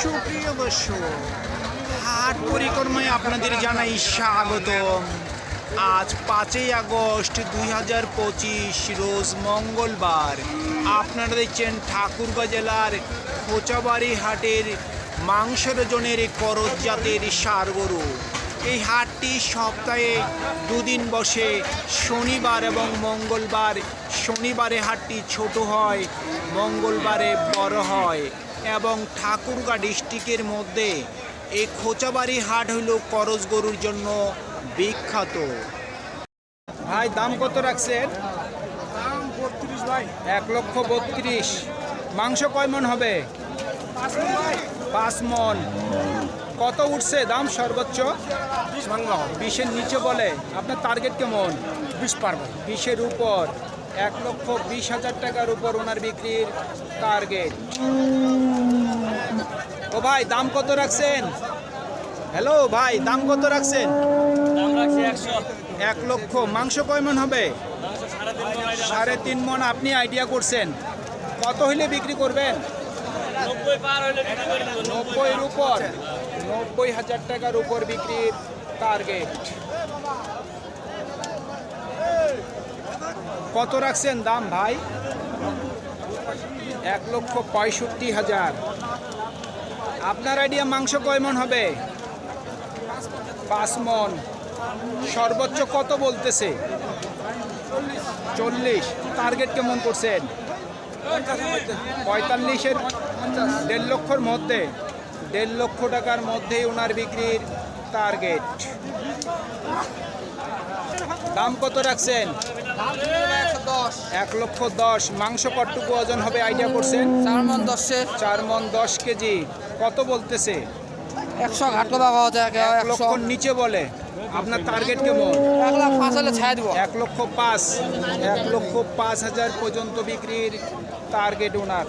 সুপ্রিয় দর্শক, হাট পরিক্রমায় আপনাদের জানাই স্বাগতম। আজ পাঁচই আগস্ট দুই হাজার পঁচিশ, রোজ মঙ্গলবার। আপনারা দেখছেন ঠাকুরগাঁ জেলার খোঁচাবাড়ি হাটের মাংসের জনের করজ জাতের সার গরু এই হাটটি সপ্তাহে দুদিন বসে, শনিবার এবং মঙ্গলবার। শনিবারে হাটটি ছোট হয়, মঙ্গলবারে বড় হয়। এবং ঠাকুরগাঁ ডিস্ট্রিক্টের মধ্যে এই খোঁচাবাড়ি হাট হলো করজ গরুর জন্য বিখ্যাত। ভাই দাম কত রাখছেন? দাম বত্রিশ ভাই। এক লক্ষ বত্রিশ। মাংস কয় মন হবে? পাঁচ মন কত উঠছে দাম সর্বোচ্চ? বিশ বিশের নিচে বলে আপনার টার্গেট কেমন? বিশ পারব। বিশের উপর। এক লক্ষ বিশ হাজার টাকার উপর ওনার বিক্রির টার্গেট। ও ভাই দাম কত রাখছেন? হ্যালো ভাই দাম কত রাখছেন? এক লক্ষ। মাংস কয় মন হবে? সাড়ে তিন মন আপনি আইডিয়া করছেন। কত হইলে বিক্রি করবেন? নব্বইয়ের উপর। নব্বই হাজার টাকার উপর বিক্রির টার্গেট। কত রাখছেন দাম ভাই? এক লক্ষ পঁয়ষট্টি হাজার। আপনার আইডিয়া মাংস কয় মন হবে? পাঁচ মন। সর্বোচ্চ কত বলতেছে? চল্লিশ। টার্গেট কেমন করছেন? পঁয়তাল্লিশের দেড় লক্ষর মধ্যে। দেড় লক্ষ টাকার মধ্যেই ওনার বিক্রির টার্গেট দাম কত রাখছেন? এক লক্ষ দশ মাংস কটটুকু ওজন হবে আইডিয়া করছেন চার মন দশে চার মন দশ কেজি কত বলতেছে একশো ঘাটলো বাবা হচ্ছে এক লক্ষর নিচে বলে আপনার টার্গেট কেমন এক লাখ পাঁচ হলে ছায়া দিব এক লক্ষ পাঁচ এক লক্ষ পাঁচ হাজার পর্যন্ত বিক্রির টার্গেট ওনার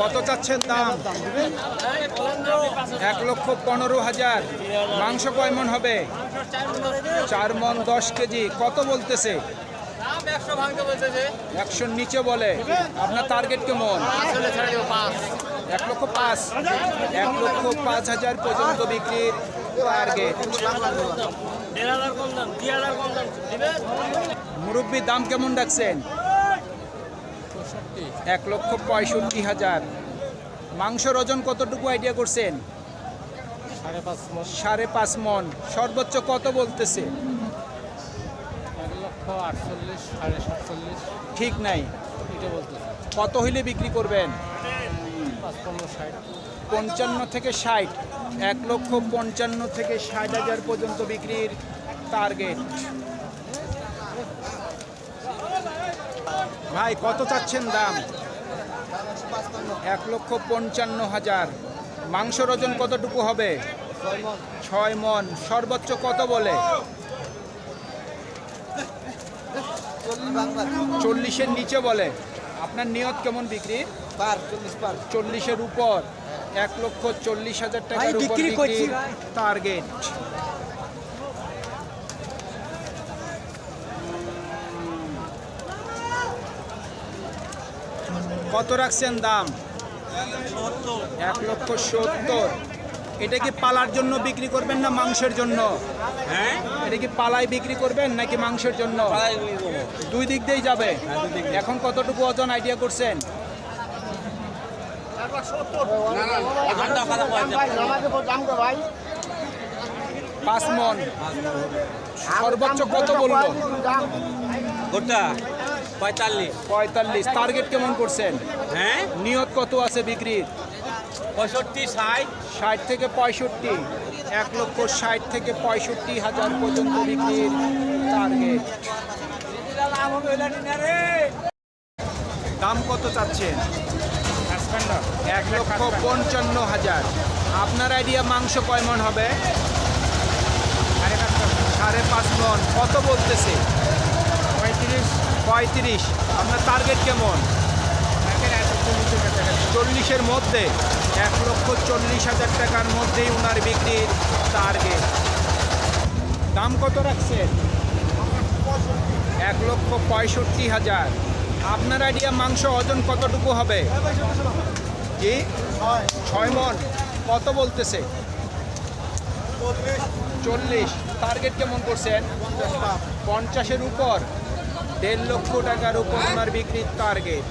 কত চাচ্ছেন দাম? এক লক্ষ পনেরো হাজার। মাংস কয় মন হবে? চার মন দশ কেজি। কত বলতেছে? একশো একশোর নিচে বলে। আপনার টার্গেট কেমন? এক লক্ষ পাঁচ। এক লক্ষ পাঁচ হাজার পর্যন্ত বিক্রির টার্গেট মুরব্বীর দাম কেমন রাখছেন এক লক্ষ পঁয়ষট্টি হাজার। মাংসর ওজন কতটুকু আইডিয়া করছেন? সাড়ে পাঁচ মন। সর্বোচ্চ কত বলতেছে? ঠিক নাই। কত হইলে বিক্রি করবেন? পঞ্চান্ন থেকে ষাট। এক লক্ষ পঞ্চান্ন থেকে ষাট হাজার পর্যন্ত বিক্রির টার্গেট ভাই কত চাচ্ছেন দাম? এক লক্ষ পঞ্চান্ন হাজার। মাংসর ওজন কতটুকু হবে? ছয় মন। সর্বোচ্চ কত বলে? চল্লিশের নিচে বলে। আপনার নিয়ত কেমন বিক্রি? চল্লিশের উপর। এক লক্ষ চল্লিশ হাজার টাকা বিক্রি করছি। টার্গেট কত রাখছেন দাম? এক লক্ষ সত্তর। এটা কি পালার জন্য বিক্রি করবেন না মাংসের জন্য? হ্যাঁ? এটা কি পালায় বিক্রি করবেন নাকি মাংসের জন্য? দুই দিক দিয়েই যাবে। এখন কতটুকু ওজন আইডিয়া করছেন? পাঁচ মন। সর্বোচ্চ কত বলব? গোটা? পঁয়তাল্লিশ। পঁয়তাল্লিশ। টার্গেট কেমন করছেন? হ্যাঁ? নিয়ত কত আছে বিক্রির? পঁয়ষট্টি ষাট। ষাট থেকে পঁয়ষট্টি। এক লক্ষ ষাট থেকে পঁয়ষট্টি হাজার পর্যন্ত বিক্রির টার্গেট দাম কত চাচ্ছেন? এক লক্ষ পঞ্চান্ন হাজার। আপনার আইডিয়া মাংস কয় মন হবে? সাড়ে পাঁচ মন। কত বলতেছে? পঁয়ত্রিশ। পঁয়ত্রিশ, আপনার টার্গেট কেমন? চল্লিশের মধ্যে। এক লক্ষ চল্লিশ হাজার টাকার মধ্যেই ওনার বিক্রির টার্গেট দাম কত রাখছেন? এক লক্ষ পঁয়ষট্টি হাজার। আপনার আইডিয়া মাংস ওজন কতটুকু হবে? জি? ছয় মন। কত বলতেছে? চল্লিশ। টার্গেট কেমন করছেন? পঞ্চাশের উপর। দেড় লক্ষ টাকার উপর ওনার বিক্রির টার্গেট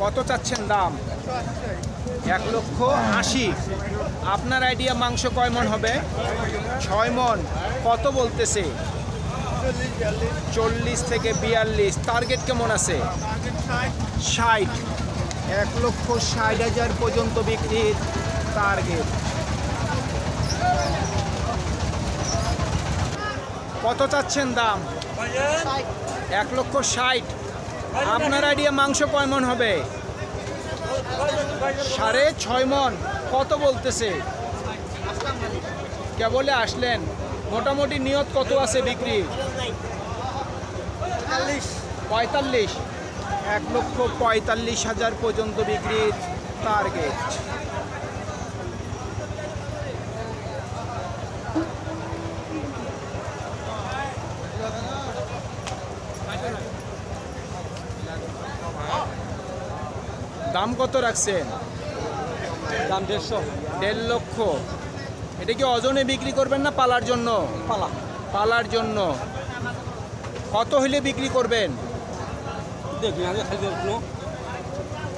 কত চাচ্ছেন দাম? এক লক্ষ আশি। আপনার আইডিয়া মাংস কয় মন হবে? ছয় মন। কত বলতেছে? চল্লিশ থেকে বিয়াল্লিশ। টার্গেট কেমন আছে? ষাট। এক লক্ষ ষাট হাজার পর্যন্ত বিক্রির টার্গেট কত চাচ্ছেন দাম? এক লক্ষ ষাট। আপনার আইডিয়া মাংস কয় মন হবে? সাড়ে ছয় মন। কত বলতেছে? কেবলে আসলেন। মোটামুটি নিয়ত কত আছে বিক্রি? পঁয়তাল্লিশ। এক লক্ষ পঁয়তাল্লিশ হাজার পর্যন্ত বিক্রির টার্গেট দাম কত রাখছেন? দাম দেড়শো। দেড় লক্ষ। এটা কি ওজনে বিক্রি করবেন না পালার জন্য? পালা। পালার জন্য। কত হইলে বিক্রি করবেন?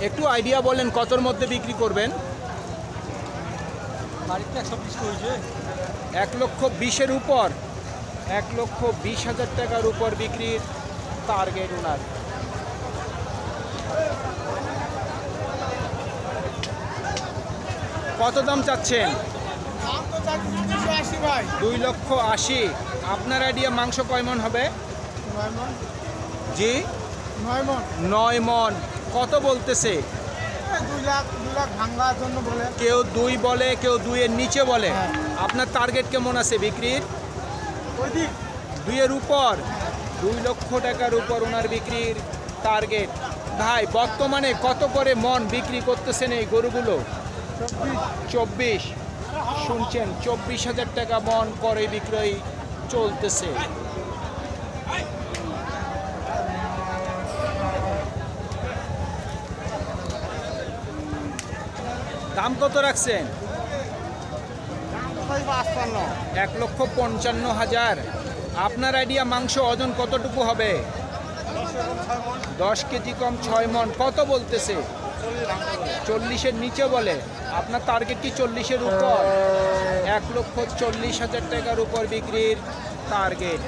একটু আইডিয়া বলেন কতর মধ্যে বিক্রি করবেন? এক লক্ষ বিশের উপর। এক লক্ষ বিশ হাজার টাকার উপর বিক্রির টার্গেট ওনার। কত দাম চাচ্ছেন? দুই লক্ষ আশি। আপনার আইডিয়া মাংস কয় মন হবে? জি? নয় মন। কত বলতেছে? কেউ দুই বলে কেউ দুইয়ের নিচে বলে। আপনার টার্গেট কেমন আছে বিক্রির? দুইয়ের উপর। দুই লক্ষ টাকার উপর ওনার বিক্রির টার্গেট ভাই বর্তমানে কত করে মন বিক্রি করতেছেন এই গরুগুলো? চব্বিশ। শুনছেন, চব্বিশ হাজার টাকা মন করে বিক্রয় চলতেছে। দাম কত রাখছেন? এক লক্ষ পঞ্চান্ন হাজার। আপনার আইডিয়া মাংস ওজন কতটুকু হবে? দশ কেজি কম ছয় মন। কত বলতেছে? চল্লিশের নিচে বলে। আপনার টার্গেট কি চল্লিশের উপর? এক লক্ষ চল্লিশ হাজার টাকার উপর বিক্রির টার্গেট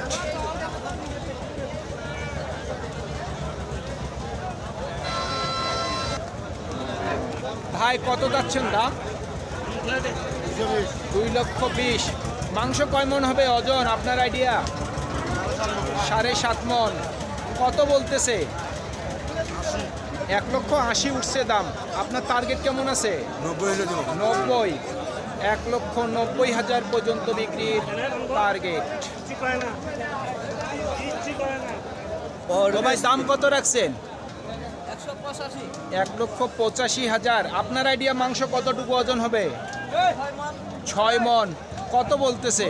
ভাই, কত যাচ্ছেন দাম? দুই লক্ষ বিশ। মাংস কয় মন হবে ওজন আপনার আইডিয়া সাড়ে সাত মন। কত বলতেছে? এক লক্ষ আশি উঠছে দাম। আপনার টার্গেট কেমন আছে? নব্বই এক লক্ষ নব্বই হাজার পর্যন্ত বিক্রির টার্গেট ভাই দাম কত রাখছেন? এক লক্ষ পঁচাশি হাজার। আপনার আইডিয়া মাংস কতটুকু ওজন হবে? ছয় মন। কত বলতেছে?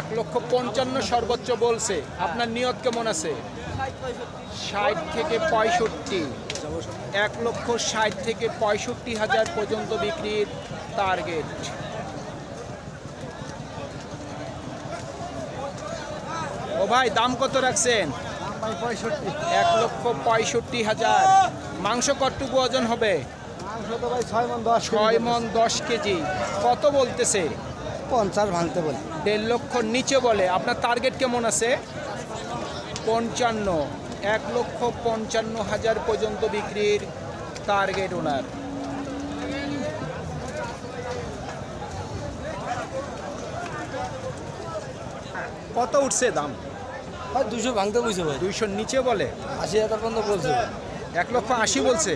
এক লক্ষ পঞ্চান্ন সর্বোচ্চ বলছে। আপনার নিয়ত কেমন আছে? ষাট থেকে পঁয়ষট্টি। এক লক্ষ ষাট থেকে পঁয়ষট্টি হাজার পর্যন্ত বিক্রির টার্গেট ও ভাই দাম কত রাখছেন? এক লক্ষ পঁয়ষট্টি হাজার। মাংস কতটুকু ওজন হবে? ছয় মন দশ কেজি। কত বলতেছে? পঞ্চাশ ভাঙতে বলে। দেড় লক্ষ নিচে বলে। আপনার টার্গেট কেমন আছে? পঞ্চান্ন এক লক্ষ পঞ্চান্ন হাজার পর্যন্ত বিক্রির টার্গেট ওনার কত উঠছে দাম? ভাই দুশো ভাঙতে বলছে ভাই। দুইশোর নিচে বলে? আশি হাজার পর্যন্ত বলছে। এক লক্ষ আশি বলছে?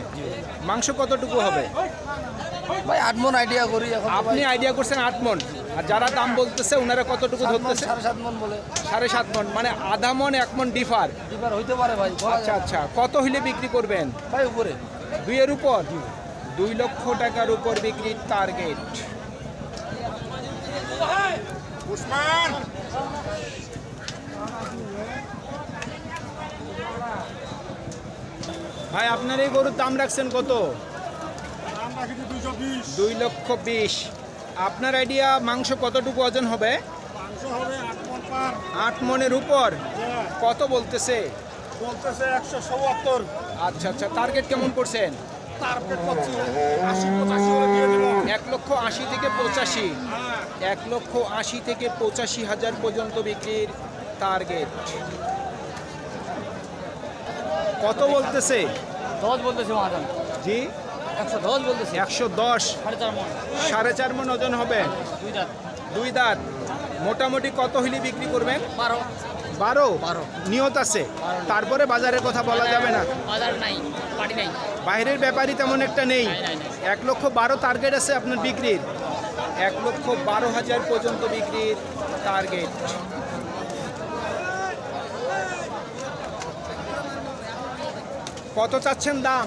মাংস কতটুকু হবে? ভাই আট মন আইডিয়া করি এখন আপনি আইডিয়া করছেন আট মন। আর যারা দাম বলতেছে ওনারা কতটুকু ধরতেছে? সাড়ে সাত মন বলে। সাড়ে সাত মন মানে আধা মন এক মন ডিফার। এবার হইতে পারে ভাই আচ্ছা আচ্ছা কত হইলে বিক্রি করবেন? ভাই উপরে। দুইয়ের উপর? দুই লক্ষ টাকার উপর বিক্রির টার্গেট। ভাই আপনার এই গরুর দাম রাখছেন কত? দুই লক্ষ বিশ। আপনার আইডিয়া মাংস কতটুকু ওজন হবে? আট মনের উপর? কত বলতেছে? বলতেছে একশো সত্তর আচ্ছা আচ্ছা টার্গেট কেমন করছেন? এক লক্ষ আশি থেকে পঁচাশি। এক লক্ষ আশি থেকে পঁচাশি হাজার পর্যন্ত বিক্রির টার্গেট কত বলতেছে? দশ বলতেছে জি? একশো দশ সাড়ে চার মন। ওজন হবে? দুই দাঁত। মোটামুটি কত হইলে বিক্রি করবেন? বারো। বারো? বারো। নিয়ত আছে। তারপরে বাজারের কথা বলা যাবে না। বাইরের ব্যাপারই তেমন একটা নাই। এক লক্ষ বারো টার্গেট আছে আপনার বিক্রির। এক লক্ষ বারো হাজার পর্যন্ত বিক্রির টার্গেট কত চাচ্ছেন দাম?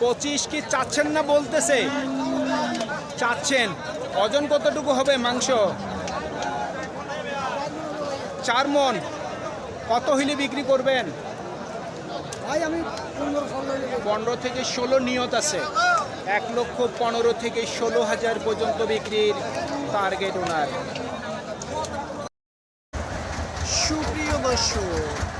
পঁচিশ কি চাচ্ছেন না বলতেছে? চাচ্ছেন। ওজন কতটুকু হবে মাংস? চার মন। কত হইলে বিক্রি করবেন? ভাই আমি পনেরো থেকে ষোলো নিয়ত আছে। এক লক্ষ পনেরো থেকে ষোলো হাজার পর্যন্ত বিক্রির টার্গেট ওনার সুপ্রিয় দর্শক